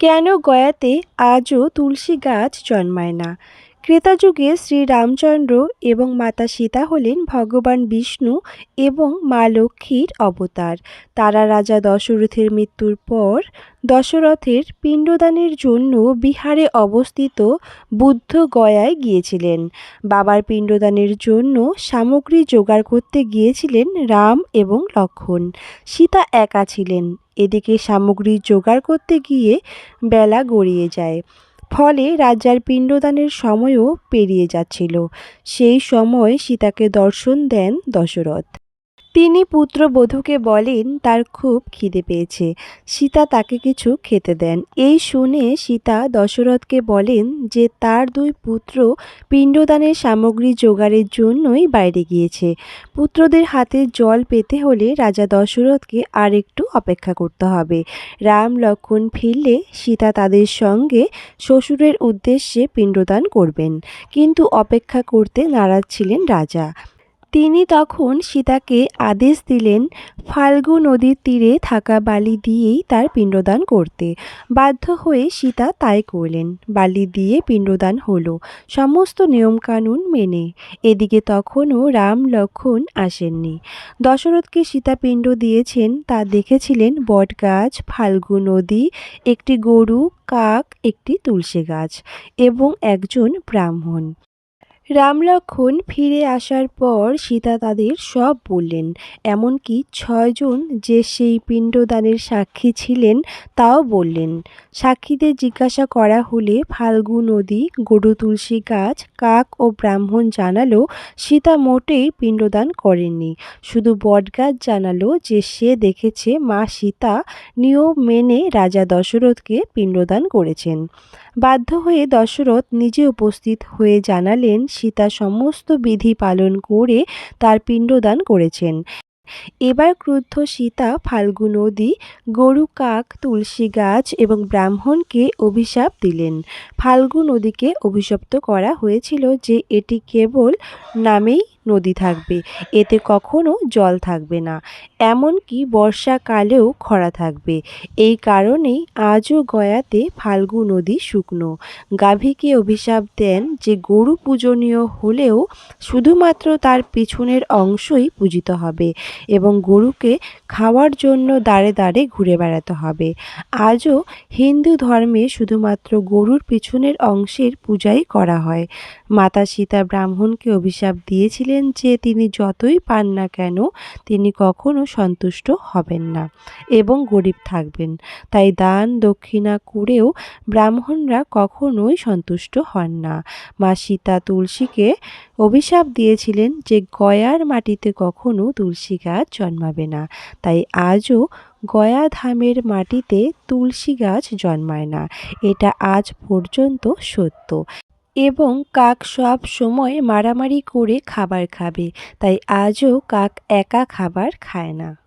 কেন গয়াতে আজও তুলসী গাছ জন্মায় না? ক্রেতাযুগে শ্রীরামচন্দ্র এবং মাতা সীতা হলেন ভগবান বিষ্ণু এবং মা লক্ষ্মীর অবতার। তারা রাজা দশরথের মৃত্যুর পর দশরথের পিণ্ডদানের জন্য বিহারে অবস্থিত বুদ্ধ গয়ায় গিয়েছিলেন। বাবার পিণ্ডদানের জন্য সামগ্রী জোগাড় করতে গিয়েছিলেন রাম এবং লক্ষণ। সীতা একা ছিলেন। এদিকে সামগ্রী জোগাড় করতে গিয়ে বেলা গড়িয়ে যায়। ফলে রাজার পিণ্ডদানের সময়ও পেরিয়ে যাচ্ছিল। সেই সময় সীতাকে দর্শন দেন দশরথ। তিনি পুত্রবধূকে বলেন, তার খুব খিদে পেয়েছে। সীতা তাকে কিছু খেতে দেন। এই শুনে সীতা দশরথকে বলেন যে, তার দুই পুত্র পিণ্ডদানের সামগ্রী জোগাড়ের জন্যই বাইরে গিয়েছে। পুত্রদের হাতে জল পেতে হলে রাজা দশরথকে আর একটু অপেক্ষা করতে হবে। রাম লক্ষণ ফিরলে সীতা তাদের সঙ্গে শ্বশুরের উদ্দেশ্যে পিণ্ডদান করবেন। কিন্তু অপেক্ষা করতে নারাজ ছিলেন রাজা। তিনি তখন সীতাকে আদেশ দিলেন ফাল্গু নদীর তীরে থাকা বালি দিয়েই তার পিণ্ডদান করতে। বাধ্য হয়ে সীতা তাই করলেন। বালি দিয়ে পিণ্ডদান হলো। সমস্ত নিয়মকানুন মেনে। এদিকে তখনও রাম লক্ষণ আসেননি। দশরথকে সীতা পিণ্ড দিয়েছেন। তা দেখেছিলেন বটগাছ, ফাল্গু নদী, একটি গরু, কাক, একটি তুলসী গাছ এবং একজন ব্রাহ্মণ। রামলক্ষণ ফিরে আসার পর সীতা তাদের সব বললেন, এমনকি ছয়জন যে সেই পিণ্ডদানের সাক্ষী ছিলেন তাও বললেন। সাক্ষীদের জিজ্ঞাসা করা হলে ফাল্গু নদী, গরু তুলসী গাছ, কাক ও ব্রাহ্মণ জানালো সীতা মোটেই পিণ্ডদান করেননি। শুধু বটগাছ জানালো যে সে দেখেছে মা সীতা নিয়ম মেনে রাজা দশরথকে পিণ্ডদান করেছেন। বাধ্য হয়ে দশরথ নিজে উপস্থিত হয়ে জানালেন সীতা সমস্ত বিধি পালন করে তার পিণ্ডদান করেছেন। এবার ক্রুদ্ধ সীতা ফাল্গু নদী, গরু, কাক, তুলসী গাছ এবং ব্রাহ্মণকে অভিশাপ দিলেন। ফাল্গু নদীকে অভিশপ্ত করা হয়েছিল যে এটি কেবল নামেই নদী থাকবে, এতে কখনো জল থাকবে না, এমনকি বর্ষাকালেও খরা থাকবে। এই কারণেই আজও গয়াতে ফাল্গু নদী শুকনো। গাভীকে অভিশাপ দেন যে গরু পূজনীয় হলেও শুধুমাত্র তার পিছনের অংশই পূজিত হবে এবং গরুকে খাওয়ার জন্য দাঁড়ে দাঁড়ে ঘুরে বেড়াতে হবে। আজও হিন্দু ধর্মে শুধুমাত্র গরুর পিছনের অংশের পূজাই করা হয়। মাতা সীতা ব্রাহ্মণকে অভিশাপ দিয়েছিলেন যে তিনি যতই পান না কেন, তিনি কখনো সন্তুষ্ট হবেন না এবং গরিব থাকবেন। তাই দান দক্ষিণা করেও ব্রাহ্মণরা কখনোই সন্তুষ্ট হন না। মা সীতা তুলসীকে অভিশাপ দিয়েছিলেন যে গয়ার মাটিতে কখনো তুলসী গাছ জন্মাবে না। তাই আজও গয়া ধামের মাটিতে তুলসী গাছ জন্মায় না। এটা আজ পর্যন্ত সত্য। এবং কাক সব সময় মারামারি করে খাবার খাবে, তাই আজও কাক একা খাবার খায় না।